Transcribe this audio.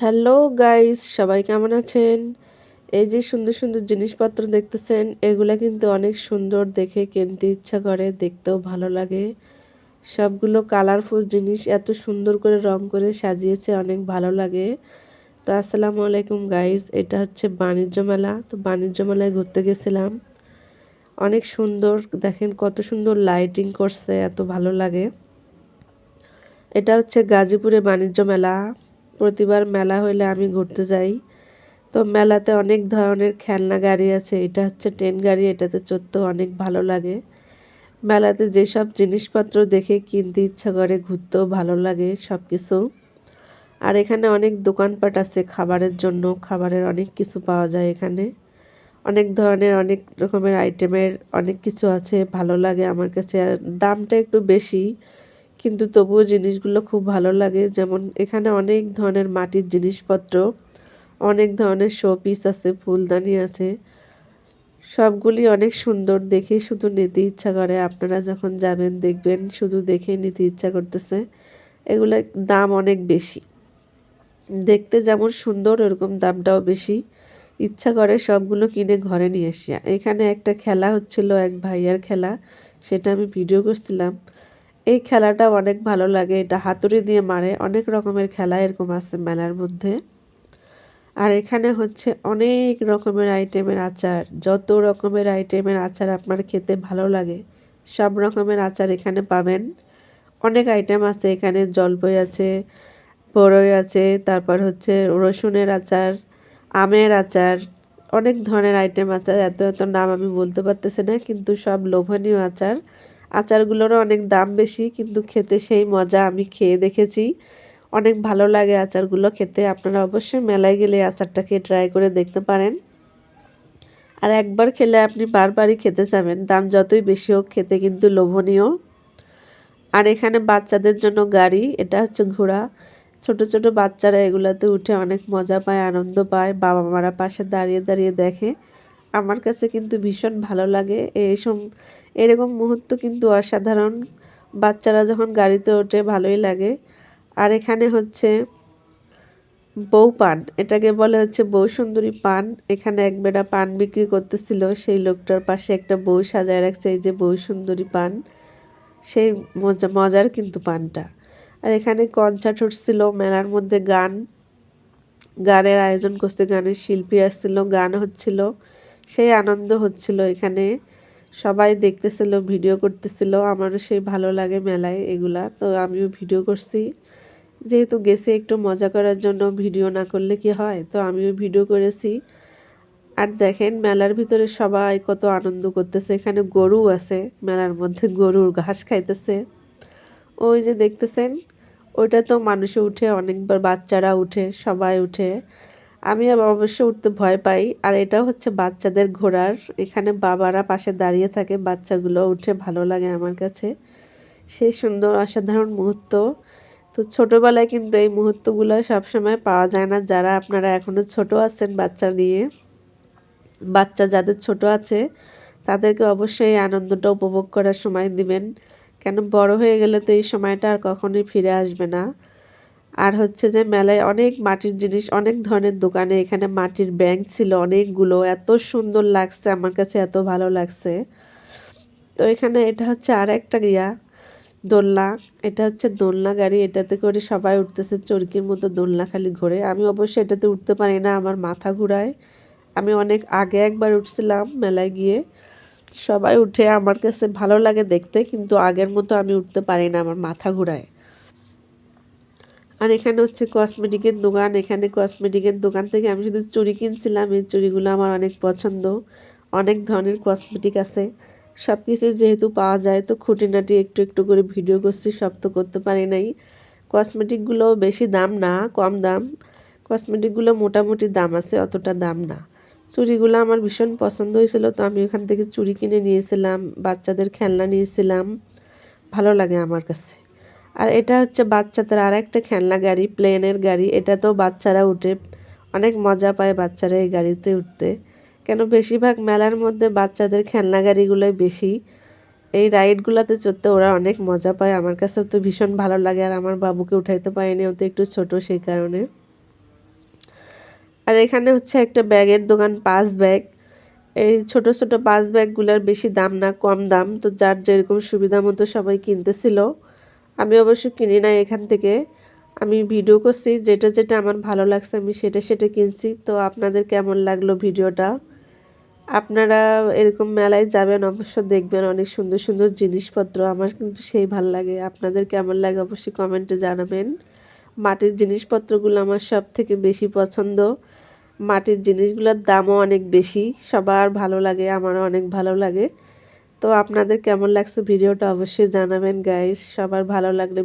Hello guys সবাই কেমন আছেন? এই যে সুন্দর সুন্দর জিনিসপত্র দেখতেছেন, এগুলা কিন্তু অনেক সুন্দর দেখে কিনতে ইচ্ছা করে, দেখতেও ভালো লাগে। সবগুলো কালারফুল জিনিস এত সুন্দর করে রং করে সাজিয়েছে, অনেক ভালো লাগে। তো আসসালামু আলাইকুম গাইস এটা হচ্ছে বাণিজ্য মেলা। তো বাণিজ্য মেলায় ঘুরতে গেছিলাম। অনেক সুন্দর, দেখেন কত সুন্দর লাইটিং করছে, এত ভালো লাগে। এটা হচ্ছে গাজীপুরে বাণিজ্য মেলা। প্রতিবার মেলা হইলে আমি ঘুরতে যাই। তো মেলাতে অনেক ধরনের খেলনা গাড়ি আছে, এটা হচ্ছে ট্রেন গাড়ি, এটাতে চড়তেও অনেক ভালো লাগে। মেলাতে যেসব জিনিসপত্র দেখে কিনতে ইচ্ছা করে, ঘুরতেও ভালো লাগে সব কিছু আর এখানে অনেক দোকানপাট আছে খাবারের জন্য, খাবারের অনেক কিছু পাওয়া যায় এখানে। অনেক ধরনের, অনেক রকমের আইটেমের অনেক কিছু আছে, ভালো লাগে আমার কাছে। আর দামটা একটু বেশি। কিন্তু তবুও জিনিসগুলো খুব ভালো লাগে। যেমন এখানে অনেক ধরনের মাটির জিনিসপত্র, অনেক ধরনের শো পিস আছে, ফুলদানি আছে। সবগুলি অনেক সুন্দর, দেখে শুধু নিতে ইচ্ছা করে। আপনারা যখন যাবেন, দেখবেন শুধু দেখে নিতে ইচ্ছা করতেছে। এগুলোর দাম অনেক বেশি। দেখতে যেমন সুন্দর, ওরকম দামটাও বেশি। ইচ্ছা করে সবগুলো কিনে ঘরে নিয়ে আসি। এখানে একটা খেলা হচ্ছিল, এক ভাইয়ার খেলা। সেটা আমি ভিডিও করছিলাম। এই খেলাটা অনেক ভালো লাগে। এটা হাতুড়ি দিয়ে মারে। অনেক রকমের খেলা এরকম আছে মেলার মধ্যে। আর এখানে হচ্ছে অনেক রকমের আইটেমের আচার। যত রকমের আইটেমের আচার আপনার খেতে ভালো লাগে, সব রকমের আচার এখানে পাবেন। অনেক আইটেম আছে। এখানে জলপই আছে বড়ই আছে, তারপর হচ্ছে রসুনের আচার, আমের আচার, অনেক ধরনের আইটেম আচার। এত এত নাম আমি বলতে পারতেছি না, কিন্তু সব লোভনীয় আচার। আচারগুলোরও অনেক দাম বেশি, কিন্তু খেতে সেই মজা আমি খেয়ে দেখেছি। অনেক ভালো লাগে আচারগুলো খেতে। আপনারা অবশ্যই মেলায় গেলে আচারটাকে ট্রাই করে দেখতে পারেন। আর একবার খেলে আপনি বারবারই খেতে চাবেন দাম যতই বেশি হোক, খেতে কিন্তু লোভনীয়। আর এখানে বাচ্চাদের জন্য গাড়ি, এটা হচ্ছে ঘোড়া। ছোট ছোট বাচ্চারা এগুলাতে উঠে অনেক মজা পায়, আনন্দ পায়। বাবা মারা পাশে দাঁড়িয়ে দাঁড়িয়ে দেখে। আমার কাছে কিন্তু ভীষণ ভালো লাগে। এইসব এরকম মুহূর্ত কিন্তু অসাধারণ। বাচ্চারা যখন গাড়িতে ওঠে, ভালোই লাগে। আর এখানে হচ্ছে বউ পান। এটাকে বলে হচ্ছে বউ সুন্দরী পান। এখানে এক বেড়া পান বিক্রি করতেছিল। সেই লোকটার পাশে একটা বউ সাজায় রাখছে, এই যে বউ সুন্দরী পান। সেই মজা, মজার কিন্তু পানটা। আর এখানে কনসার্ট হচ্ছিল, মেলার মধ্যে গান। গানের আয়োজন করছে, গানের শিল্পী আসছিল, গান হচ্ছিল। সেই আনন্দ হচ্ছিল এখানে। সবাই দেখতেছিল, ভিডিও করতেছিল, আমারও সেই ভালো লাগে মেলায় এগুলা। তো আমিও ভিডিও করছি। যেহেতু গেছি একটু মজা করার জন্য, ভিডিও না করলে কি হয়? তো আমিও ভিডিও করেছি। আর দেখেন মেলার ভিতরে সবাই কত আনন্দ করতেছে। এখানে গরু আছে, মেলার মধ্যে গরুর ঘাস খাইতেছে। ওই যে দেখতেছেন, ওইটা তো মানুষে উঠে, অনেকবার বাচ্চারা উঠে, সবাই উঠে। আমি অবশ্য উঠতে ভয় পাই। আর এটা হচ্ছে বাচ্চাদের ঘোড়ার এখানে বাবারা পাশে দাঁড়িয়ে থাকে। বাচ্চাগুলো উঠে ভালো লাগে আমার কাছে। সেই সুন্দর, অসাধারণ মুহূর্ত। তো ছোটোবেলায় কিন্তু এই মুহূর্তগুলো সবসময় পাওয়া যায় না। যারা আপনারা এখনও ছোট আছেন বাচ্চা নিয়ে, বাচ্চা যাদের ছোট আছে, তাদেরকে অবশ্যই এই আনন্দটা উপভোগ করার সময় দিবেন। কেন বড় হয়ে গেলে তো এই সময়টা আর কখনোই ফিরে আসবে না। আর হচ্ছে যে মেলায় অনেক মাটির জিনিস, অনেক ধরনের দোকানে এখানে মাটির ব্যাংক ছিল অনেকগুলো। এত সুন্দর লাগছে, আমার কাছে এত ভালো লাগছে। তো এখানে এটা হচ্ছে আর একটা গিয়া, দোলনা। এটা হচ্ছে দোলনা গাড়ি, এটাতে করে সবাই উঠতেছে চরকির মতো দোলনা খালি ঘোরে। আমি অবশ্যই এটাতে উঠতে পারি না, আমার মাথা ঘুরায়। আমি অনেক আগে একবার উঠছিলাম মেলায় গিয়ে। সবাই উঠে আমার কাছে ভালো লাগে দেখতে, কিন্তু আগের মতো আমি উঠতে পারি না, আমার মাথা ঘুরায়। আর এখানে হচ্ছে কসমেটিকের দোকান। এখানে কসমেটিকের দোকান থেকে আমি শুধু চুড়ি কিনছিলাম। এই চুড়িগুলো আমার অনেক পছন্দ। অনেক ধরনের কসমেটিক আছে। সব কিছু যেহেতু পাওয়া যায়, তো খুঁটিনাটি একটু একটু করে ভিডিও করছি, সব তো করতে পারি নাই। কসমেটিকগুলো বেশি দাম না, কম দাম। কসমেটিকগুলো মোটামুটি দাম আছে, অতটা দাম না। চুড়িগুলো আমার ভীষণ পছন্দ হয়েছিল, তো আমি ওখান থেকে চুড়ি কিনে নিয়েছিলাম, বাচ্চাদের খেলনা নিয়েছিলাম। ভালো লাগে আমার কাছে। আর এটা হচ্ছে বাচ্চাদের আর একটা খেলনা গাড়ি, প্লেনের গাড়ি। এটা তো বাচ্চারা উঠে, অনেক মজা পায় বাচ্চারা এই গাড়িতে উঠতে। কেন বেশিরভাগ মেলার মধ্যে বাচ্চাদের খেলনা গাড়িগুলোই বেশি। এই রাইডগুলোতে চড়তে ওরা অনেক মজা পায়। আমার কাছে তো ভীষণ ভালো লাগে আর আমার বাবুকে উঠাইতে পারিনি, ও তো একটু ছোট সেই কারণে। আর এখানে হচ্ছে একটা ব্যাগের দোকান, পাঁচ ব্যাগ। এই ছোট ছোট পাঁচ ব্যাগগুলোর বেশি দাম না, কম দাম। তো যার যেরকম সুবিধা মতো সবাই কিনতেছিল। আমি অবশ্য কিনি না এখান থেকে। আমি ভিডিও করছি, যেটা যেটা আমার ভালো লাগছে আমি সেটা সেটা কিনছি। তো আপনাদের কেমন লাগল ভিডিওটা? আপনারা এরকম মেলায় যাবেন, অবশ্য দেখবেন অনেক সুন্দর সুন্দর জিনিসপত্র। আমার কিন্তু সেই ভালো লাগে। আপনাদের কেমন লাগে অবশ্যই কমেন্টে জানাবেন। মাটির জিনিসপত্রগুলো আমার সব থেকে বেশি পছন্দ। মাটির জিনিসগুলোর দামও অনেক বেশি। সবার ভালো লাগে, আমারও অনেক ভালো লাগে। তো আপনাদের কেমন লাগছে ভিডিওটা অবশ্যই জানাবেন গাইস সবার ভালো লাগলে